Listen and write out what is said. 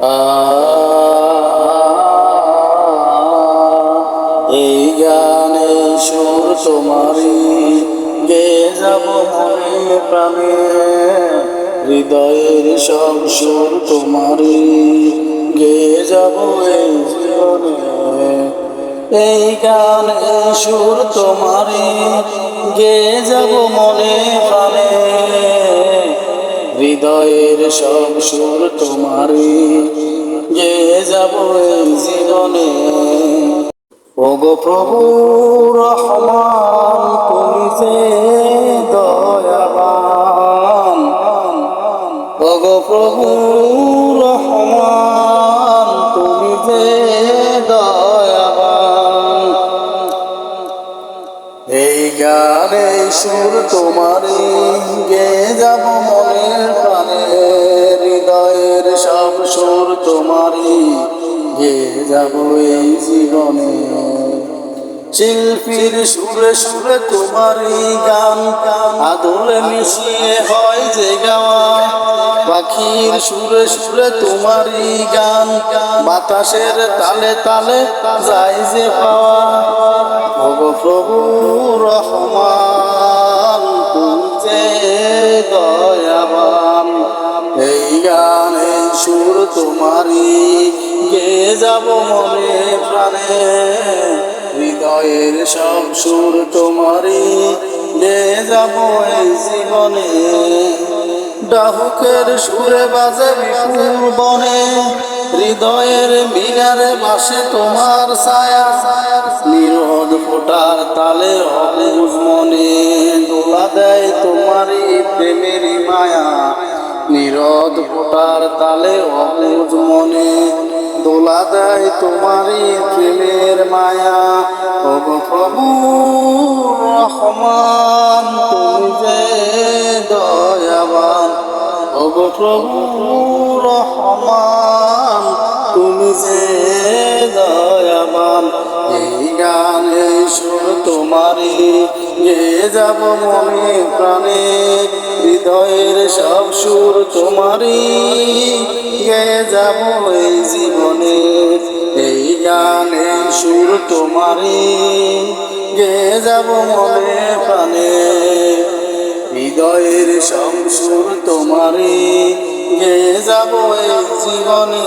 এই গানে সুর তোমারি গে যাব মনে প্রাণে, হৃদয়ের সব সুর তোমারি গে যাব এই জীবনে। এই গানে সুর তোমারি গে যাব মনে প্রাণে। হৃদয়ের সব সুর তোমারি গে যাব জীবনে। ওগো প্রভু, রহমান, তুমি যে দয়াবান। ওগো প্রভু, রহমান, তুমি যে এই গানে সুর তোমারি গে যাব মনের প্রাণে, হৃদয়ের সব সুর তোমারি গে যাব এই জীবনে। শিল্পীর সুরে সুরে তোমারই গান, আদলে মিশিয়ে হয় যে গাওয়া। পাখির সুরে সুরে তোমারই গান, বাতাসের তালে তালে যায় যে পাওয়া। প্রভু রহমান যে দয়াবান। এই গানে সুর তোমারি গে যাব মনে প্রাণে। হৃদয়ের সব সুর তোমারি গে যাব এই জীবনে। ডাহুকের সুরে বাজে বিপুর বনে, হৃদয়ের মিনারে বাসে তোমার ছায়া। নিরোধ প্রেমেরই মায়া নিরোধ ফোটার তালে অবুজ মনে, দোলা দেয় তোমারই প্রেমের মায়া। ওগো প্রভু রহমান, তুমি যে দয়াবান। ওগো প্রভু রহমান, তুমি যে তোমারি গে যাব মনে প্রাণে। হৃদয়ের সব সুর তোমারি গে যাব এই জীবনে, এই গানে সুর তোমারি গে যাব মনে প্রাণে, হৃদয়ের সব সুর তোমারি গে যাব এই জীবনে।